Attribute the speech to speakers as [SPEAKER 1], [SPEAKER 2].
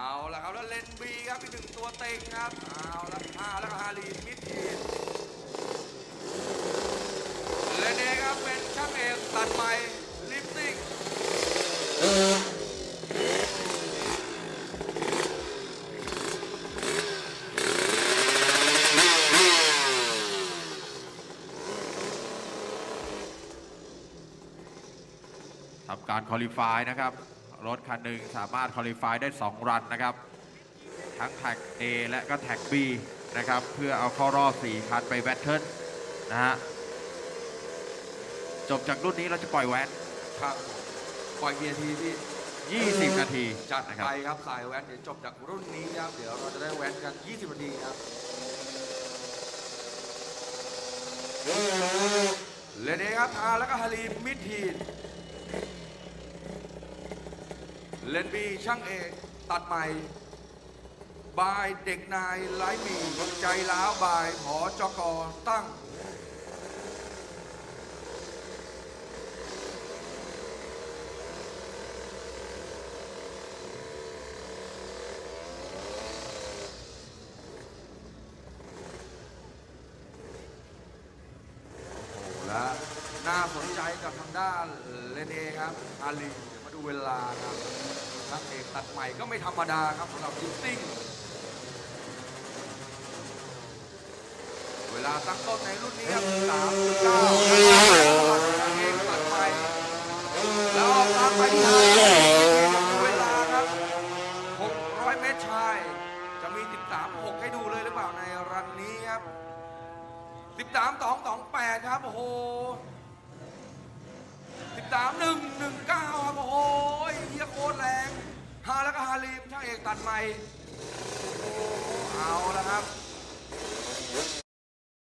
[SPEAKER 1] เอาละครับแล้วเลนบีครับอีกหนึ่งตัวเต็งครับเอาละห้าแล้วก็ฮารีมิดทีเลนเอครับเป็นช่างเอกตัดใหม่ลิฟติ้ง
[SPEAKER 2] ทำการคอลี่ฟายนะครับ รถคันหนึ่งสามารถคอลี่ฟายได้ 2 รันนะครับ ทั้งแท็ก A และก็แท็ก B นะครับ เพื่อเอาเข้ารอบ 4 คันไปแบทเทิลนะฮะ จบจากรุ่นนี้เราจะปล่อยแวน
[SPEAKER 1] ครับปล่อยเกียร์ทีที่
[SPEAKER 2] 20 นาที
[SPEAKER 1] จัด
[SPEAKER 2] นะครั
[SPEAKER 1] ไป
[SPEAKER 2] บ
[SPEAKER 1] ครับสายแว้นเดี๋ยวจบจากรุ่นนี้ครับเดี๋ยวเราจะได้แว้นกัน 20นาทีครับ เลนเอครับอาแล้วก็ฮารีมิดทีน เลนบีช่างเอกตัดใหม่ บายเด็กนายไร้มีใจล้าวบายหอจกตั้งโอ้โหและน่าสนใจกับทางด้านเลนเอครับอาลี เดี๋ยวมาดูเวลาครับนักเอกตัดใหม่ก็ไม่ธรรมดาครับสำหรับดิฟติ้งเวลาตั้งต้นในรุ่นนี้ครับสามจุดเก้านักเอกตัดใหม่แล้วออกตามไปที่ห้าเวลาครับ600เมตรชาย จะมี13 6ให้ดูเลยหรือเปล่าในรันนี้ครับ13 2 2 8ครับโอ้โห13 1 1 9ครับโอ้โห เอกตัดใหม่โอ้เอาละครับ